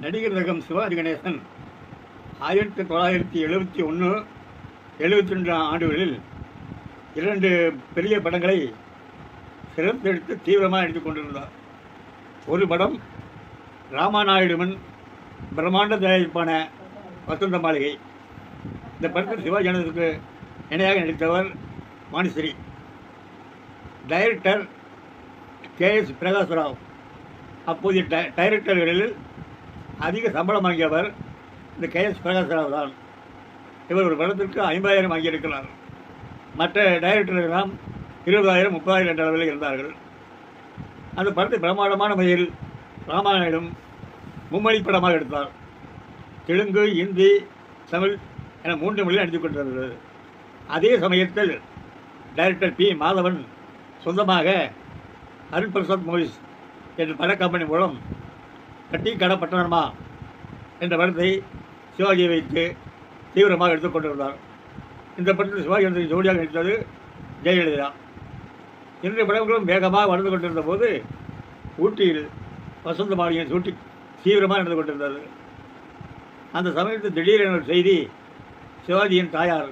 நடிகர் ரகம் சிவாஜி கணேசன் ஆயிரத்தி தொள்ளாயிரத்தி எழுபத்தி ஒன்று எழுபத்தி ரெண்டாம் ஆண்டுகளில் இரண்டு பெரிய படங்களை சிறந்தெடுத்து தீவிரமாக எடுத்துக் கொண்டிருந்தார். ஒரு படம் ராமாநாயுடுமன் பிரம்மாண்ட தயாரிப்பான வசந்த மாளிகை. இந்த படத்தில் சிவாஜி கணேசனுக்கு இணையாக நடித்தவர் மாணிஸ்ரீ director K S Prakash Rao அப்போதைய டை டைரக்டர்களில் அதிக சம்பளம் வாங்கியவர் இந்த கே எஸ் பிரகாஷ்ராவ் தான். இவர் ஒரு படத்திற்கு ஐம்பதாயிரம் வாங்கியிருக்கிறார். மற்ற டைரக்டர்களெல்லாம் இருபதாயிரம் முப்பதாயிரம் என்ற அளவில் இருந்தார்கள். அந்த படத்தை பிரமாண்டமான முறையில் ராமாயணம் மும்மொழி படமாக எடுத்தார். தெலுங்கு இந்தி தமிழ் என மூன்று மொழியில் நடித்துக் கொண்டிருந்தது. அதே சமயத்தில் டைரக்டர் பி மாதவன் சொந்தமாக அருண் பிரசாத் மூவிஸ் என்ற பட கம்பெனி மூலம் கட்டி கடப்பட்டனமா என்ற படத்தை சிவாஜியை வைத்து தீவிரமாக எடுத்துக்கொண்டிருந்தார் இந்த படத்தில் சிவாஜி கணேசன் ஜோடியாக நடித்தது ஜெயலலிதா. இரண்டு படங்களும் வேகமாக வளர்ந்து கொண்டிருந்த போது ஊட்டியில் வசந்த மாளிகையின் சூட்டி தீவிரமாக நடந்து கொண்டிருந்தது. அந்த சமயத்தில் திடீரென ஒரு செய்தி சிவாஜியின் தாயார்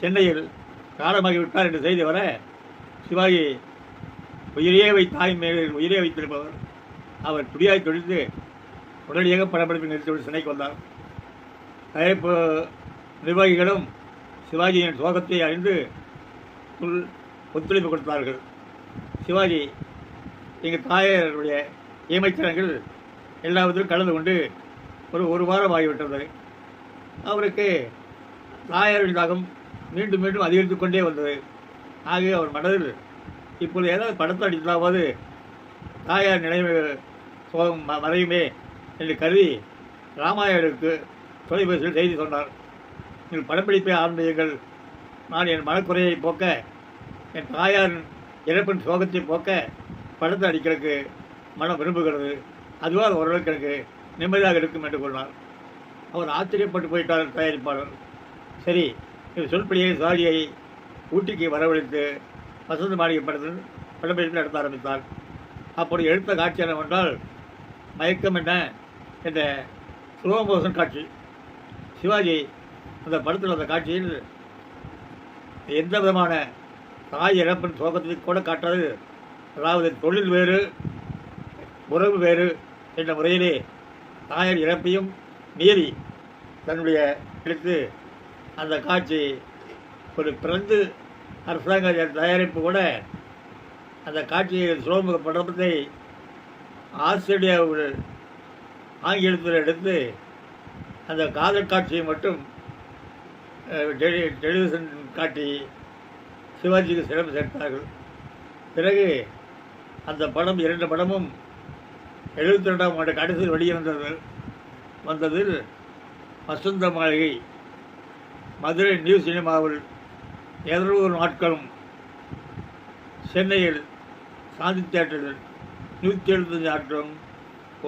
சென்னையில் காலமாகிவிட்டார் என்ற செய்தி வர சிவாஜி உயிரே வை தாய் மேலே உயிரே வைத்திருப்பவர். அவர் துடியாய் தொழிந்து உடனடியாக படப்பிடிப்பை நிறுத்திவிட்டு சென்னைக்கு வந்தார். தயாரிப்பு நிர்வாகிகளும் சிவாஜியின் சோகத்தை அறிந்து உள் ஒத்துழைப்பு கொடுத்தார்கள். சிவாஜி எங்கள் தாயாருடைய இயமைச்சரங்கள் எல்லாவற்றிலும் கலந்து கொண்டு ஒரு ஒரு வாரம் ஆகிவிட்டது. அவருக்கு தாயாரின் தாகம் மீண்டும் மீண்டும் அதிகரித்து கொண்டே வந்தது. ஆகவே அவர் மனதில் இப்பொழுது ஏதாவது படத்தை அடித்தாவது தாயார் நினைவு போகும் ம- மறையுமே என்று கருதி ராமாயணருக்கு தொலைபேசியில் செய்தி சொன்னார். நீங்கள் படப்பிடிப்பை ஆரம்பியுங்கள். நான் என் மனக்குறையை போக்க என் தாயாரின் இறப்பின் சோகத்தை போக்க படத்தை அடிக்கிறதுக்கு மனம் விரும்புகிறது. அதுவாக ஓரளவுக்கு எனக்கு நிம்மதியாக இருக்கும் என்று கூறினார். அவர் ஆச்சரியப்பட்டு போயிட்டார் தயாரிப்பாளர். சரி இது சொல்படியே சாரியை ஊட்டிக்கு வரவழைத்து வசந்த மாளிகை படத்தில் படப்பிடிப்பு நடத்த ஆரம்பித்தார். அப்படி எடுத்த காட்சி என்னவென்றால் மயக்கம் என்ன? என்ற ஸ்லோ மோஷன் காட்சி. சிவாஜி அந்த படத்தில் அந்த காட்சியில் எந்த விதமான தாய் இழப்பின் சோகத்தை கூட காட்டாது. அதாவது தொழில் வேறு உறவு வேறு என்ற முறையிலே தாயர் இறப்பையும் மீறி தன்னுடைய எடுத்து அந்த காட்சி ஒரு பிறந்து அரசாங்க தயாரிப்பு கூட அந்த காட்சியை சுலோமுக படத்தை ஆஸ்திரேலியாவில் ஆங்கிலத்தில் எடுத்து அந்த காதல் காட்சியை மட்டும் டெலி டெலிவிஷன் காட்டி சிவாஜிக்கு சிறப்பு சேர்த்தார்கள். பிறகு அந்த படம் இரண்டு படமும் எழுபத்தி ரெண்டாம் ஆண்டு கடைசியில் வெளிவந்தது வந்ததில் வசந்த மாளிகை மதுரை நியூ சினிமாவில் எதிர்நூறு நாட்களும் சென்னையில் சாந்தி தியேட்டரில் நூற்றி எழுபத்தஞ்சு நாட்களும்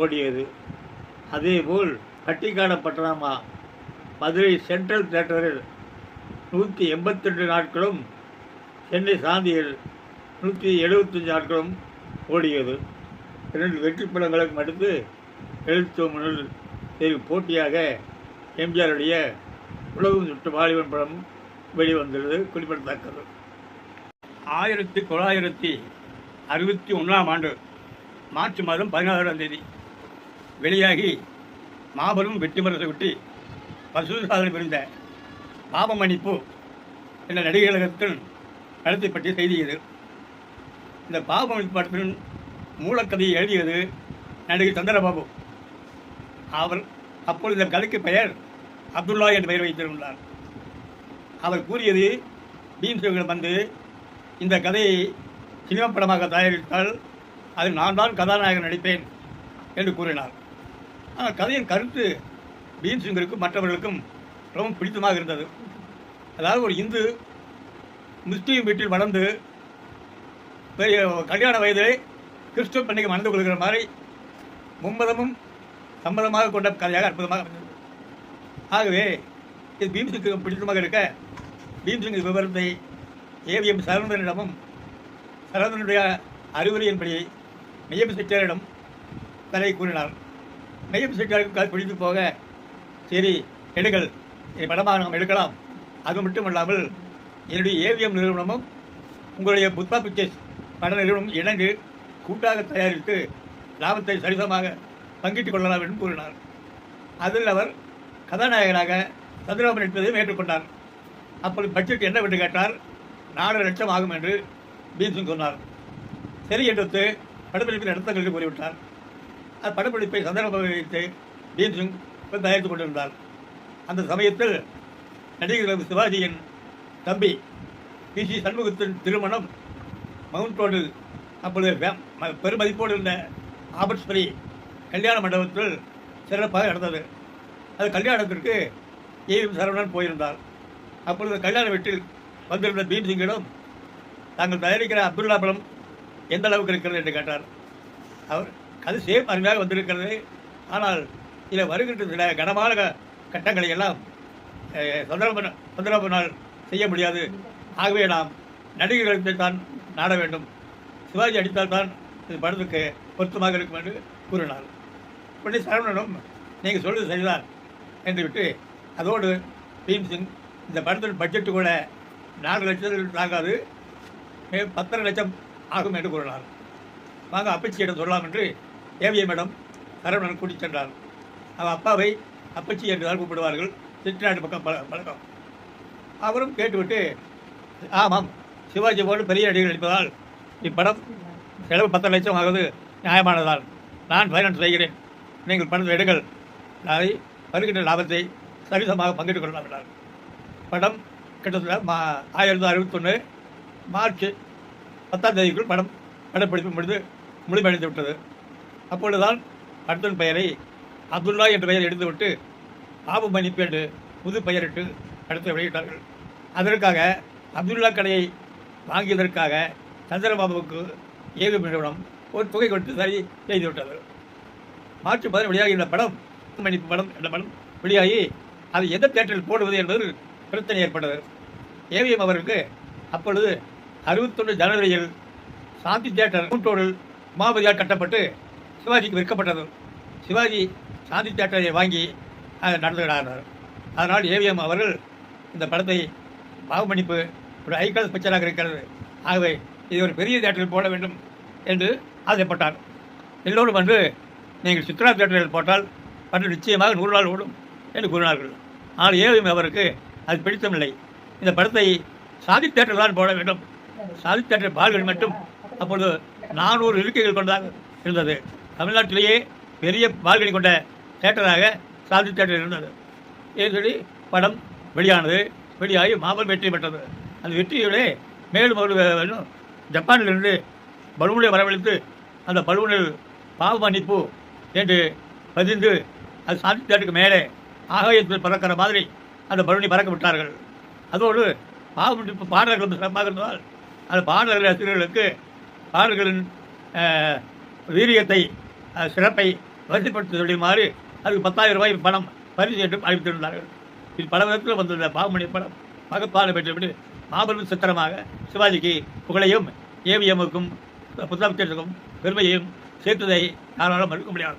ஓடியது. அதேபோல் கட்டிக்காட பட்டணமா மதுரை சென்ட்ரல் தியேட்டரில் நூற்றி எண்பத்தெட்டு நாட்களும் சென்னை சாந்தியில் நூற்றி எழுபத்தஞ்சு நாட்களும் ஓடியது. இரண்டு வெற்றி படங்களுக்கு அடுத்து எழுத்து முன்னில் இதற்கு போட்டியாக எம்ஜிஆருடைய உலகம் சுட்டு வாலிபன் படம் வெளிவந்துள்ளது குறிப்பிடத்தக்கது. ஆயிரத்தி தொள்ளாயிரத்தி அறுபத்தி ஒன்றாம் ஆண்டு மார்ச் மாதம் பதினாறாம் தேதி வெளியாகி மாபெரும் வெற்றி மரத்தை விட்டு பசுசாதனை புரிந்த பாபமணிப்பு என்ற நடிகர்களகத்தின் நடத்தை பற்றி செய்தி இது. இந்த பாபமணிப்பு படத்தின் மூலக்கதையை எழுதியது நடிகர் சந்திரபாபு. அவர் அப்பொழுது இந்த கதைக்கு பெயர் அப்துல்லா என்று பெயர் வைத்திருந்தார். அவர் கூறியது பீம் வந்து இந்த கதையை சினிமா படமாக தயாரித்தால் அதில் நான் தான் கதாநாயகன் நடிப்பேன் என்று கூறினார். ஆனால் கதையின் கருத்து பீம் சிங்கருக்கும் மற்றவர்களுக்கும் ரொம்ப பிடித்தமாக இருந்தது. அதாவது ஒரு இந்து முஸ்லீம் வீட்டில் வளர்ந்து பெரிய கல்யாண வயதிலே கிறிஸ்துவ பண்டிகை மணந்து கொள்கிற மாதிரி மும்மதமும் சம்மதமாக கொண்ட கதையாக அற்புதமாக இருந்தது ஆகவே இது பீம்சிங்கு பிடித்தமாக இருக்க பீம்சிங் விவரத்தை ஏவிஎம் சரவணனிடமும் சரவணனுடைய அறிவுரையின்படி மெய்யம் செட்டியாரிடம் தலை கூறினார். மையம் செட்டியாருக்கு கால் பிடித்து போக சரி எடுங்கள். இதை படமாக நாம் எடுக்கலாம். அது மட்டும் இல்லாமல் என்னுடைய ஏவிஎம் நிறுவனமும் உங்களுடைய புத்தா பிக்சர்ஸ் பட நிறுவனம் இணைந்து கூட்டாக தயாரித்து லாபத்தை சரிசமாக பங்கிட்டுக் கொள்ளலாம் என்று கூறினார். அதில் அவர் கதாநாயகனாக சந்திரபாபு நடிப்பதையும் ஏற்றுக்கொண்டார். அப்பொழுது பட்ஜெட் என்னவென்று கேட்டார்? நாலு லட்சம் ஆகும் என்று பீன்சிங் சொன்னார். சரி என்று படப்பிடிப்பில் நடத்தங்களுக்கு கூறிவிட்டார் அந்த படப்பிடிப்பை சந்திரபாபு வைத்து பீம்சிங் தயாரித்துக் கொண்டிருந்தார். அந்த சமயத்தில் நடிகர் சிவாஜியின் தம்பி பி. சி. சண்முகத்தின் திருமணம் மவுண்ட் ரோடில் அப்பொழுது பெருமதிப்போடு இருந்த ஆபர்ஸ்பரி கல்யாண மண்டபத்தில் சிறப்பாக நடந்தது. அது கல்யாணத்திற்கு ஏவிஎம் சரவணன் போயிருந்தார். அப்பொழுது கல்யாண வீட்டில் வந்திருந்த பீம்சிங்கிடம் தாங்கள் தயாரிக்கிற அப்துல்லா படம் எந்த அளவுக்கு இருக்கிறது என்று கேட்டார். அவர் அது சேம் அருமையாக வந்திருக்கிறது. ஆனால் இதில் வருகின்ற சில கனமான கட்டங்களை எல்லாம் சந்திரபன் சந்திரபனால் செய்ய முடியாது. ஆகவே நாம் நடிகர்களுக்கு தான் நாட வேண்டும். சிவாஜி அடித்தால் தான் இது படத்துக்கு பொருத்தமாக இருக்கும் என்று கூறினார். உடனே சரவணனும் நீங்கள் சொல்வது சரிதான் என்று விட்டு அதோடு பீம்சிங் இந்த படத்தின் பட்ஜெட்டு கூட நாலு லட்சத்தில் தாங்காது. பத்தரை லட்சம் ஆகும் என்று கூறினார். வாங்க அப்பச்சியிடம் சொல்லலாம் என்று ஏவிய மேடம் சரவணன் கூட்டிச் சென்றார். அவர் அப்பாவை அப்பச்சி என்று தான் கூப்பிடுவார்கள். பக்கம் பழ பழக்கம். அவரும் கேட்டுவிட்டு ஆமாம் சிவாஜி போல பெரிய அடிகள் அளிப்பதால் இப்படம் செலவு பத்து லட்சம் ஆகுது நியாயமானதால் நான் ஃபைனான்ஸ் செய்கிறேன். நீங்கள் பணத்தை எடுங்கள். அதை வருகின்ற லாபத்தை சரிசமாக பங்கிட்டுக் கொள்ளலாம் என்றார். படம் கிட்டத்தட்ட மா ஆயிரத்தி அறுபத்தொன்று மார்ச் பத்தாம் தேதிக்குள் படம் படப்பிடிப்பு முடிந்து முழுமையடைந்து விட்டது அப்பொழுதுதான் படத்தின் பெயரை அப்துல்லா என்ற பெயரை எடுத்துவிட்டு பாபு மன்னிப்பு என்று புது பெயரிட்டு படத்தை வெளியிட்டார்கள். அதற்காக அப்துல்லா கடையை வாங்கியதற்காக சந்திரபாபுவுக்கு ஏது நிறுவனம் ஒரு தொகை கொடுத்து சரி செய்துவிட்டது. மார்ச் பதினெட்டு வெளியாகி இந்த படம் மன்னிப்பு படம் என்ற படம் வெளியாகி அது எந்த தேட்டரில் போடுவது என்பது பிரச்சனை ஏற்பட்டது. ஏவிஎம் அவருக்கு அப்பொழுது அறுபத்தொன்று ஜனவரியில் சாந்தி தியேட்டர் கூட்டோரில் உமாபதியால் கட்டப்பட்டு சிவாஜிக்கு விற்கப்பட்டது. சிவாஜி சாந்தி தியேட்டரை வாங்கி அதை நடந்துகிறார் அதனால் ஏவிஎம் அவர்கள் இந்த படத்தை பாகுமணிப்பு ஒரு ஐக்கிய பிக்சராக இருக்கிறது. ஆகவே இது ஒரு பெரிய தியேட்டரில் போட வேண்டும் என்று ஆசைப்பட்டார். எல்லோரும் வந்து நீங்கள் சித்ரா தியேட்டரில் போட்டால் படம் நிச்சயமாக நூறு நாள் ஓடும் என்று கூறினார்கள். ஆனால் ஏவிஎம் அவருக்கு அது பிடித்தமில்லை. இந்த படத்தை சாதி தேட்டர் தான் போட வேண்டும். சாதித்தற்ற தேட்டர் பால்கள் மட்டும் அப்பொழுது நானூறு இருக்கைகள் கொண்டதாக இருந்தது. தமிழ்நாட்டிலேயே பெரிய பால்கனி கொண்ட தேட்டராக சாதி தேட்டர் இருந்தது. ஏன்னு சொல்லி படம் வெளியானது. வெளியாகி மாபெரும் வெற்றி பெற்றது. அந்த வெற்றியோட மேலும் ஒரு ஜப்பானிலிருந்து பலூனை வரவழைத்து அந்த பலூனில் பாவ மன்னிப்பு என்று பதிந்து அது சாந்தி தேட்டருக்கு மேலே ஆகாயத்தில் பறக்கிற மாதிரி அந்த பலூனை பறக்க விட்டார்கள். அதோடு பாவ மன்னிப்பு பாடல்கள் சிறப்பாக இருந்ததால் அந்த பாடல் ரசிகர்களுக்கு பாடல்களின் வீரியத்தை சிறப்பை வரிசைப்படுத்தி சொல்லுமாறு அதுக்கு பத்தாயிரம் ரூபாய் பணம் பரிசு என்று அறிவித்திருந்தார்கள் இது பல விதத்தில் வந்திருந்த பாவமணி படம் மகப்பாடு பெற்றுவிட்டு மாபெரும் சித்திரமாக சிவாஜிக்கு புகழையும் ஏவிஎம்முக்கும் புத்தகத்திற்கும் பெருமையையும் சேர்த்ததை யாராலும் மறுக்க முடியாது.